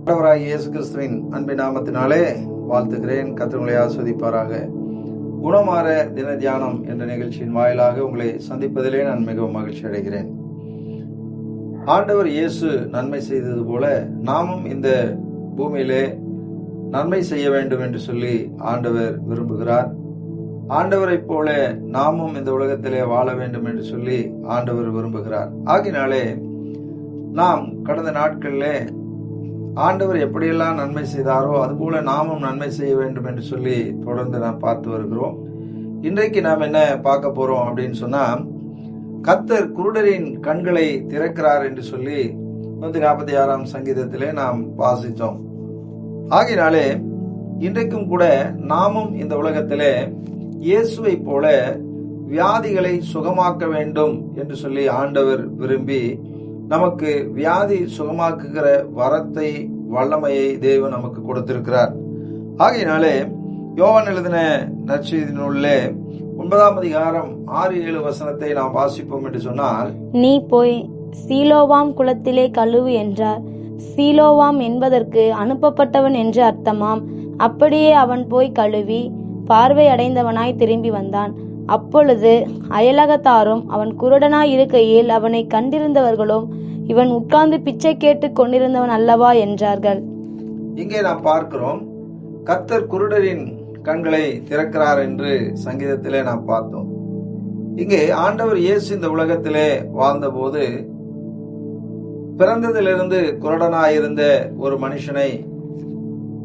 ஆண்டவராகிய இயேசு கிறிஸ்துவின் அன்பு நாமத்தினாலே வாழ்த்துகிறேன். கத்திரங்களை ஆஸ்வதிப்பாராக. குணமாற தின தியானம் என்ற நிகழ்ச்சியின் வாயிலாக உங்களை சந்திப்பதிலே நான் மிகவும் மகிழ்ச்சி அடைகிறேன். ஆண்டவர் இயேசு நன்மை செய்தது போல நாமும் இந்த பூமியிலே நன்மை செய்ய வேண்டும் என்று சொல்லி ஆண்டவர் விரும்புகிறார். ஆண்டவரைப் போல நாமும் இந்த உலகத்திலே வாழ வேண்டும் என்று சொல்லி ஆண்டவர் விரும்புகிறார். ஆகினாலே நாம் கடந்த நாட்களிலே ஆண்டவர் எப்படியெல்லாம் நன்மை செய்தாரோ அதுபோல நாமும் நன்மை செய்ய வேண்டும் என்று சொல்லி தொடர்ந்து நாம் பார்த்து வருகிறோம். இன்றைக்கு நாம் என்ன பார்க்க போறோம் அப்படின்னு சொன்னா கத்தர் குருடரின் கண்களை திறக்கிறார் என்று சொல்லி நூத்தி நாற்பத்தி ஆறாம் சங்கீதத்திலே நாம் வாசித்தோம். ஆகினாலே இன்றைக்கும் கூட நாமும் இந்த உலகத்திலே இயேசுவை போல வியாதிகளை சுகமாக்க வேண்டும் என்று சொல்லி ஆண்டவர் விரும்பி நமக்கு வியாதி சுகமாக்குகிற வரத்தை வல்லமையை தேவன் நமக்கு கொடுத்திருக்கிறார். ஆகையினாலே யோவான் எழுதின நற்செய்தி நூலிலே ஒன்பதாம் அதிகாரம் ஆறு ஏழு வசனத்தை நாம் வாசிப்போம் என்று சொன்னால் நீ போய் சீலோவாம் குளத்திலே கழுவு என்றார். சீலோவாம் என்பதற்கு அனுப்பப்பட்டவன் என்று அர்த்தமாம். அப்படியே அவன் போய் கழுவி பார்வை அடைந்தவனாய் திரும்பி வந்தான். அப்பொழுது அயலகத்தாரும் அவன் குருடனாய் இருக்கையில் அவனை கண்டிருந்தவர்களும் இவன் உட்கார்ந்து பிச்சை கேட்டுக் கொண்டிருந்தவன் அல்லவா? என்றார்கள். இங்கே நாம் பார்க்கிறோம் கத்தர் குருடரின் கண்களை திறக்கிறார் என்று சங்கீதத்திலே நாம் பார்த்தோம். இங்கே ஆண்டவர் இயேசு இந்த உலகத்திலே வாழ்ந்தபோது பிறந்ததிலிருந்து குருடனாயிருந்த ஒரு மனுஷனை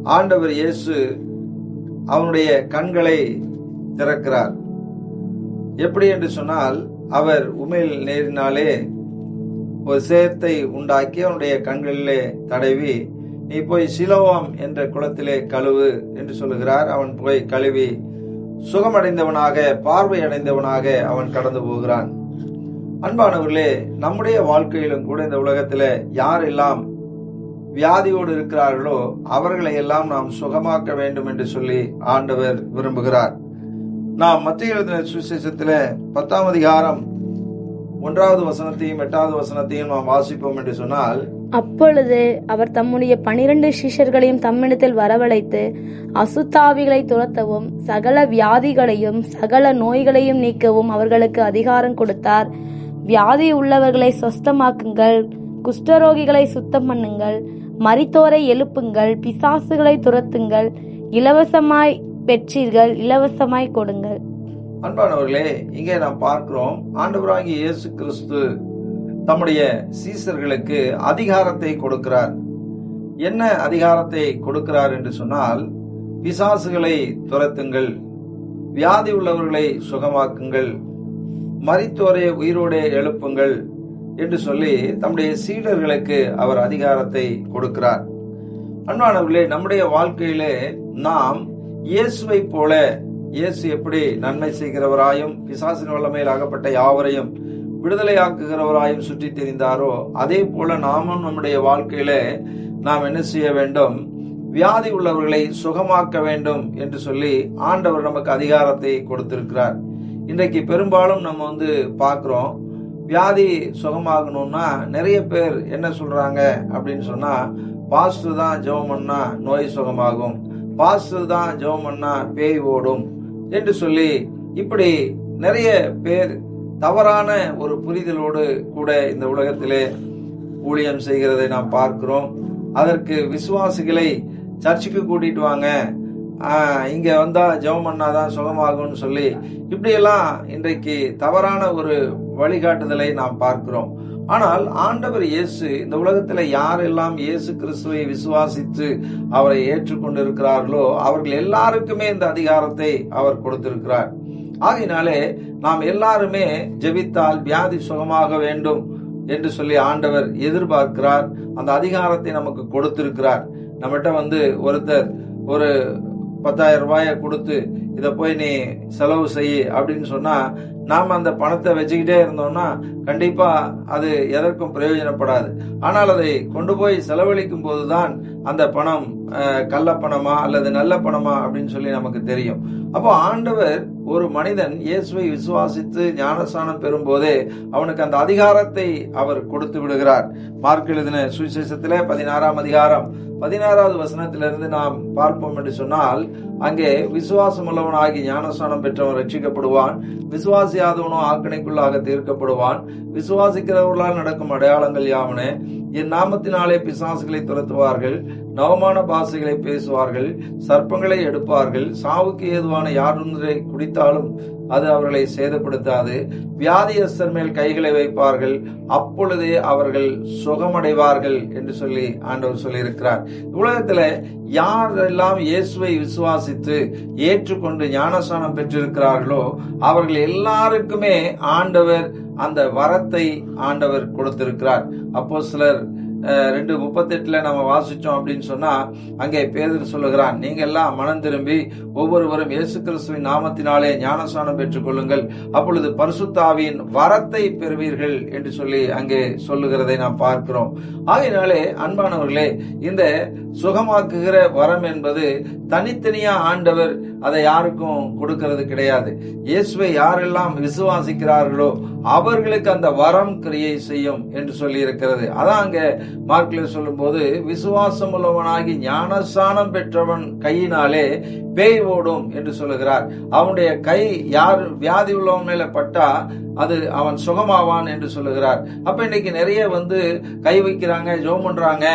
ஆண்டவர் இயேசு அவனுடைய கண்களை திறக்கிறார். எப்படி என்று சொன்னால் அவர் உமிழ் நேரினாலே ஒரு சேத்தை உண்டாக்கி அவனுடைய கண்களிலே தடவி நீ போய் சிலவாம் என்ற குளத்திலே கழுவு என்று சொல்லுகிறார். அவன் போய் கழுவி சுகமடைந்தவனாக பார்வை அடைந்தவனாக அவன் கடந்து போகிறான். அன்பானவர்களே நம்முடைய வாழ்க்கையிலும் கூட இந்த உலகத்தில் யாரெல்லாம் வியாதியோடு இருக்கிறார்களோ அவர்களை எல்லாம் நாம் சுகமாக்க வேண்டும் என்று சொல்லி ஆண்டவர் விரும்புகிறார். நான் மத்திய எழுதின பத்தாம் அதிகாரம் ஒன்றாவது வசனத்தையும் எட்டாவது வசனத்தையும் நாம் வாசிப்போம் என்று சொன்னால் அப்பொழுது அவர் தம்முடைய பனிரெண்டு சிஷ்யர்களையும் தம்மிடத்தில் வரவழைத்து அசுத்தாவிகளை துரத்தவும் சகல வியாதிகளையும் சகல நோய்களையும் நீக்கவும் அவர்களுக்கு அதிகாரம் கொடுத்தார். வியாதி உள்ளவர்களை சொஸ்தமாக்குங்கள் குஷ்டரோகிகளை சுத்தம் பண்ணுங்கள் மரித்தோரை எழுப்புங்கள் பிசாசுகளை துரத்துங்கள் இலவசமாய் பெற்றீர்கள் இலவசமாய் கொடுங்கள். அன்பானவர்களே இங்கே நாம் பார்க்கிறோம் ஆண்டவராகிய இயேசு கிறிஸ்து தம்முடைய சீசர்களுக்கு அதிகாரத்தை கொடுக்கிறார். என்ன அதிகாரத்தை கொடுக்கிறார் என்று சொன்னால் பிசாசுகளை துரத்துங்கள் வியாதி உள்ளவர்களை சுகமாக்குங்கள் மறித்தோரை உயிரோடே எழுப்புங்கள் என்று சொல்லி தம்முடைய சீடர்களுக்கு அவர் அதிகாரத்தை கொடுக்கிறார். அன்பானவர்களே நம்முடைய வாழ்க்கையிலே நாம் இயேசுவை போல இயேசு எப்படி நன்மை செய்கிறவராயும் பிசாசின் வல்லமையில் ஆகப்பட்ட யாவரையும் விடுதலையாக்குகிறவராயும் சுற்றி தெரிந்தாரோ அதே போல நாமும் நம்முடைய வாழ்க்கையில நாம் என்ன செய்ய வேண்டும்? வியாதி உள்ளவர்களை சுகமாக்க வேண்டும் என்று சொல்லி ஆண்டவர் நமக்கு அதிகாரத்தை கொடுத்திருக்கிறார். இன்றைக்கு பெரும்பாலும் நம்ம வந்து பார்க்குறோம் வியாதி சுகமாகணும்னா நிறைய பேர் என்ன சொல்றாங்க அப்படின்னு சொன்னா பாஸ்டர் தான் ஜெபம் பண்ணா நோய் சுகமாகும். பாஸ்டர் தான் ஜெபம் பண்ணா பேய் ஓடும் என்று சொல்லி இப்படி நிறைய பேர் தவறான ஒரு புரிதலோடு கூட இந்த உலகத்திலே ஊழியம் செய்கிறதை நாம் பார்க்கிறோம். அதற்கு விசுவாசிகளை சர்ச்சுக்கு கூட்டிட்டு வாங்க. இங்க வந்தா ஜெபம் பண்ணாதான் சுகமாகும்னு சொல்லி இப்படியெல்லாம் இன்றைக்கு தவறான ஒரு வழிகாட்டுதலை நாம் பார்க்கிறோம். ஆனால் ஆண்டவர் இயேசு இந்த உலகத்துல யாரெல்லாம் இயேசு கிறிஸ்துவை விசுவாசித்து அவரை ஏற்றுக்கொண்டிருக்கிறார்களோ அவர்கள் எல்லாருக்குமே இந்த அதிகாரத்தை அவர் கொடுத்திருக்கிறார். ஆகையினாலே நாம் எல்லாருமே ஜெபித்தால் வியாதி சுகமாக வேண்டும் என்று சொல்லி ஆண்டவர் எதிர்பார்க்கிறார். அந்த அதிகாரத்தை நமக்கு கொடுத்திருக்கிறார். நம்மகிட்ட வந்து ஒருத்தர் ஒரு பத்தாயிரம் ரூபாயை கொடுத்து இதை போய் நீ செலவு செய்ய அப்படின்னு சொன்னா நாம் அந்த பணத்தை வச்சுக்கிட்டே இருந்தோம்னா கண்டிப்பா அது எதற்கும் பிரயோஜனப்படாது. ஆனால் அதை கொண்டு போய் செலவழிக்கும் போதுதான் அந்த பணம் கள்ளப்பணமா கள்ள பணமா அல்லது நல்ல பணமா அப்படின்னு சொல்லி நமக்கு தெரியும். அப்போ ஆண்டவர் ஒரு மனிதன் இயேசுவை விசுவாசித்து ஞானஸ்நானம் பெறும்போதே அவனுக்கு அந்த அதிகாரத்தை அவர் கொடுத்து விடுகிறார். மார்க் எழுதின சுவிசேஷத்தில் பதினாறாம் அதிகாரம் பதினாறாவது வசனத்திலிருந்து நாம் பார்ப்போம் என்று சொன்னால் அங்கே விசுவாசம் உள்ளவனாகி ஞானஸ்தானம் பெற்றவன் ரட்சிக்கப்படுவான். விசுவாசியாதவனோ ஆக்கணைக்குள்ளாக தீர்க்கப்படுவான். விசுவாசிக்கிறவர்களால் நடக்கும் அடையாளங்கள் யாவனே? என் நாமத்தினாலே பிசாசுகளை துரத்துவார்கள் நவமான பாசைகளை பேசுவார்கள் சர்ப்பங்களை எடுப்பார்கள் சாவுக்கு ஏதுவான யாருந்தரை குடித்தாலும் அது அவர்களை சேதப்படுத்தாது. வியாதியஸ்தர் மேல் கைகளை வைப்பார்கள். அப்பொழுதே அவர்கள் சுகமடைவார்கள் என்று சொல்லி ஆண்டவர் சொல்லியிருக்கிறார். உலகத்துல யாரெல்லாம் இயேசுவை விசுவாசித்து ஏற்றுக்கொண்டு ஞானஸ்தானம் பெற்றிருக்கிறார்களோ அவர்கள் எல்லாருக்குமே ஆண்டவர் அந்த வரத்தை ஆண்டவர் கொடுத்திருக்கிறார். அப்போ சிலர் ரெண்டு முப்பத்தெட்டுல நம்ம வாசிச்சோம் அப்படின்னு சொன்னா அங்கே பேதர் சொல்லுகிறான் நீங்க எல்லாம் மனம் திரும்பி ஒவ்வொருவரும் இயேசு கிறிஸ்துவின் நாமத்தினாலே ஞானஸ்நானம் பெற்றுக் கொள்ளுங்கள். அப்பொழுது பரிசுத்தாவின் வரத்தை பெறுவீர்கள் என்று சொல்லி அங்கே சொல்லுகிறதை நாம் பார்க்கிறோம். ஆகையினாலே அன்பானவர்களே இந்த சுகமாக்குகிற வரம் என்பது தனித்தனியா ஆண்டவர் அதை யாருக்கும் கொடுக்கிறது கிடையாது. இயேசுவை யாரெல்லாம் விசுவாசிக்கிறார்களோ அவர்களுக்கு அந்த வரம் கிரியை செய்யும் என்று சொல்லி இருக்கிறது அதான் அங்க மார்க்கில் சொல்லும்போது விசுவாசம் உள்ளவனாகி ஞானஸ்தானம் பெற்றவன் கையினாலே பேய் ஓடும் என்று சொல்லுகிறார். அவனுடைய கை யார் வியாதி உள்ளவன் மேல பட்டா அது அவன் சுகமாவான் என்று சொல்லுகிறார். அப்ப இன்னைக்கு நிறைய வந்து கை வைக்கிறாங்க ஜோம் பண்றாங்க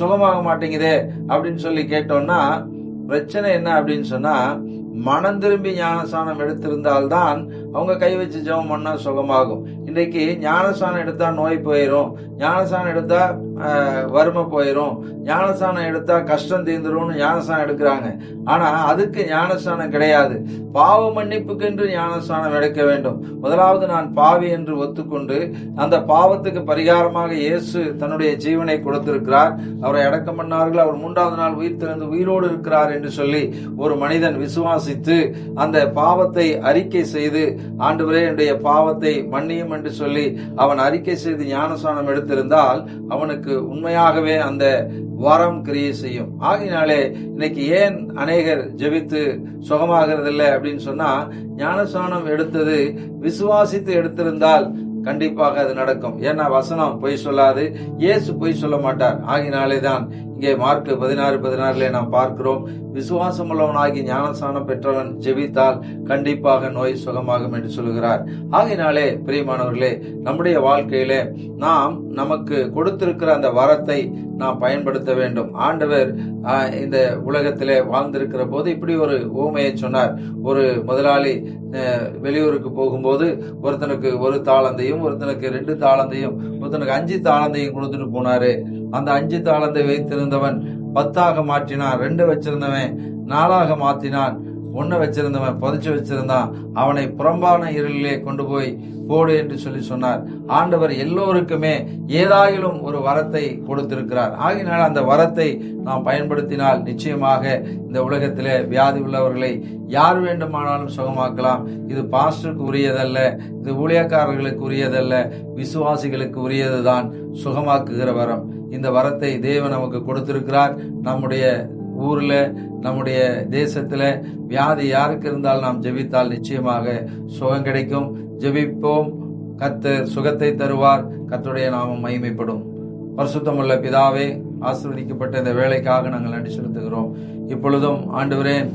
சுகமாக மாட்டேங்குதே அப்படின்னு சொல்லி கேட்டோம்னா பிரச்சனை என்ன அப்படின்னு சொன்னா மனம் திரும்பி ஞானஸ்தானம் எடுத்திருந்தால்தான் அவங்க கை வச்சு ஜெபம் பண்ணா சுகமாகும். இன்றைக்கு ஞானஸ்தானம் எடுத்தா நோய் போயிடும் ஞானஸ்தானம் எடுத்தா வறுமை போயிடும் ஞானஸ்தானம் எடுத்தா கஷ்டம் தீர்ந்துரும்னு ஞானஸ்தானம் எடுக்கிறாங்க. ஆனா அதுக்கு ஞானஸ்தானம் கிடையாது. பாவ மன்னிப்புக்கென்று ஞானஸ்தானம் எடுக்க வேண்டும். முதலாவது நான் பாவி என்று ஒத்துக்கொண்டு அந்த பாவத்துக்கு பரிகாரமாக இயேசு தன்னுடைய ஜீவனை கொடுத்திருக்கிறார். அவரை அடக்கம் பண்ணார்கள். அவர் மூன்றாவது நாள் உயிர் திறந்து உயிரோடு இருக்கிறார் என்று சொல்லி ஒரு மனிதன் விசுவாசித்து அந்த பாவத்தை அறிக்கை செய்து ஆண்டவரே என்னுடைய பாவத்தை மன்னியும் என்று சொல்லி அவன் அறிக்கை செய்து ஞானசானம் எடுத்திருந்தால் அவனுக்கு உண்மையாகவே அந்த வரம் கிரியை செய்யும். ஆகினாலே இன்னைக்கு ஏன் அநேகர் ஜெபித்து சுகமாகிறது அப்படின்னு சொன்னா ஞானசானம் எடுத்தது விசுவாசித்து எடுத்திருந்தால் கண்டிப்பாக அது நடக்கும். ஏன்னா வசனம் பொய் சொல்லாது இயேசு பொய் சொல்ல மாட்டார். ஆகினாலே தான் இங்கே மார்க் பதினாறு பதினாறுல நாம் பார்க்கிறோம். விசுவாசம் உள்ளவனாகி ஞானஸ்நானம் பெற்றவன் ஜெபித்தால் கண்டிப்பாக நோய் சுகமாகும் என்று சொல்கிறார். ஆகினாலே பிரியமானவர்களே நம்முடைய வாழ்க்கையிலே நாம் நமக்கு கொடுத்திருக்கிற அந்த வரத்தை நாம் பயன்படுத்த வேண்டும். ஆண்டவர் இந்த உலகத்திலே வாழ்ந்திருக்கிற போது இப்படி ஒரு ஊமையை சொன்னார். ஒரு முதலாளி வெளியூருக்கு போகும்போது ஒருத்தனுக்கு ஒரு தாளந்தையும் ஒருத்தனுக்கு ரெண்டு தாளந்தையும் ஒருத்தனுக்கு அஞ்சு தாளந்தையும் கொடுத்துட்டு போனாரு. அந்த அஞ்சு தாளந்தை வைத்திருந்தவன் பத்தாக மாற்றினான் ரெண்டு வச்சிருந்தவன் நாலாக மாத்தினான் உண்ண வச்சிருந்தவன் புதைச்சு வச்சிருந்தான். அவனை புறம்பான இருளிலே கொண்டு போய் போடு என்று சொல்லி சொன்னார். ஆண்டவர் எல்லோருக்குமே ஏதாயிலும் ஒரு வரத்தை கொடுத்திருக்கிறார். ஆகினால் அந்த வரத்தை நாம் பயன்படுத்தினால் நிச்சயமாக இந்த உலகத்திலே வியாதி உள்ளவர்களை யார் வேண்டுமானாலும் சுகமாக்கலாம். இது பாஸ்டருக்கு உரியதல்ல இது ஊழியக்காரர்களுக்கு உரியதல்ல விசுவாசிகளுக்கு உரியதுதான் சுகமாக்குகிற வரம். இந்த வரத்தை தேவன் நமக்கு கொடுத்திருக்கிறார். நம்முடைய ஊர்ல நம்முடைய தேசத்துல வியாதி யாருக்கு இருந்தால் நாம் ஜெபித்தால் நிச்சயமாக சுகம் கிடைக்கும். ஜெபிப்போம். கத்து சுகத்தை தருவார். கத்துடைய நாமம் மகிமைப்படும். பரிசுத்தமுள்ள பிதாவே ஆசிர்வதிக்கப்பட்ட இந்த வேலைக்காக நாங்கள் நன்றி செலுத்துகிறோம். இப்பொழுதும் ஆண்டவரே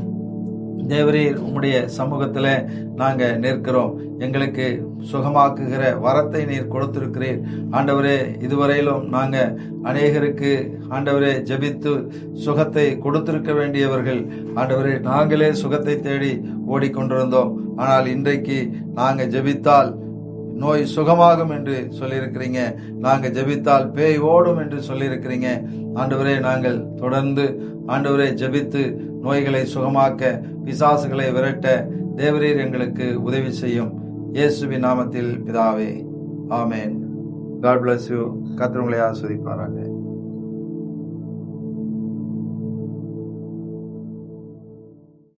தேவரீர் உம்முடைய சமூகத்தில் நாங்கள் நிற்கிறோம். எங்களுக்கு சுகமாக்குகிற வரத்தை நீர் கொடுத்திருக்கிறீர். ஆண்டவரே இதுவரையிலும் நாங்கள் அநேகருக்கு ஆண்டவரே ஜெபித்து சுகத்தை கொடுத்திருக்க வேண்டியவர்கள். ஆண்டவரே நாங்களே சுகத்தை தேடி ஓடிக்கொண்டிருந்தோம். ஆனால் இன்றைக்கு நாங்கள் ஜெபித்தால் நோய் சுகமாகும் என்று சொல்லியிருக்கிறீங்க. நாங்கள் ஜெபித்தால் பேய் ஓடும் என்று சொல்லியிருக்கிறீங்க. ஆண்டவரே நாங்கள் தொடர்ந்து ஆண்டவரே ஜெபித்து நோய்களை சுகமாக்க பிசாசுகளை விரட்ட தேவரீர் எங்களுக்கு உதவி செய்யும். இயேசுவின் நாமத்தில் பிதாவே ஆமேன். காட் பிளஸ் யூ கத்திரங்களை ஆஸ்வதிப்பாராங்க